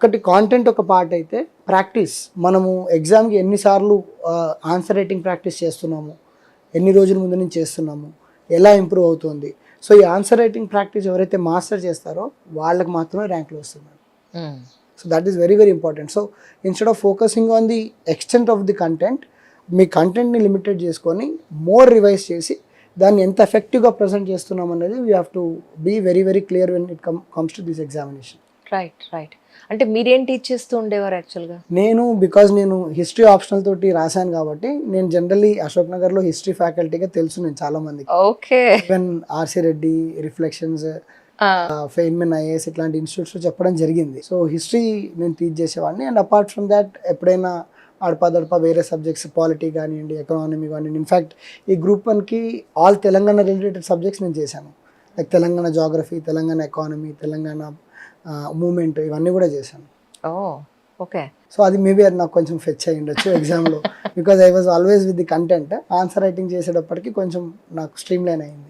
ఒకటి కాంటెంట్ ఒక పార్ట్ అయితే ప్రాక్టీస్ మనము ఎగ్జామ్కి ఎన్నిసార్లు ఆన్సర్ రైటింగ్ ప్రాక్టీస్ చేస్తున్నాము? ఎన్ని రోజుల ముందు నుంచి చేస్తున్నాము? ఎలా ఇంప్రూవ్ అవుతుంది? సో ఈ ఆన్సర్ రైటింగ్ ప్రాక్టీస్ ఎవరైతే మాస్టర్ చేస్తారో వాళ్ళకి మాత్రమే ర్యాంకులు వస్తున్నాయి. మ్మ్. So that is very very important so instead of focusing on the extent of the content మీ కంటెంట్ని లిమిటెడ్ చేసుకొని మోర్ రివైజ్ చేసి దాన్ని ఎంత ఎఫెక్టివ్గా ప్రజెంట్ చేస్తున్నాం అనేది we have to be very very clear when it come comes to this examination right right అంటే మీరేం టీచ్ చేస్తూ ఉండేవారు యాక్చువల్గా నేను బికాజ్ నేను హిస్టరీ ఆప్షనల్ తోటి రాశాను కాబట్టి నేను జనరల్లీ అశోక్ నగర్లో హిస్టరీ ఫ్యాకల్టీగా తెలుసు నేను చాలా మందికి okay even RC Reddy reflections ఫెయిన్మెన్ IAS ఇట్లాంటి ఇన్స్టిట్యూట్స్లో చెప్పడం జరిగింది. సో హిస్టరీ నేను టీచ్ చేసేవాడిని. అండ్ అపార్ట్ ఫ్రమ్ దాట్ ఎప్పుడైనా అడపదడప వేరే సబ్జెక్ట్స్ పాలిటీ కానివ్వండి ఎకనామీ కానివ్వండి. ఇన్ఫ్యాక్ట్ ఈ గ్రూప్ వన్కి ఆల్ తెలంగాణ రిలేటెడ్ సబ్జెక్ట్స్ నేను చేశాను. Like Telangana geography Telangana economy Telangana movement ఇవన్నీ కూడా చేశాను. Oh okay. సో అది మేబీ అది నాకు కొంచెం ఫెచ్ అయ్యి ఉండొచ్చు ఎగ్జామ్లో because I was always with the content answer writing చేసేటప్పటికి కొంచెం నాకు స్ట్రీమ్ లైన్ అయింది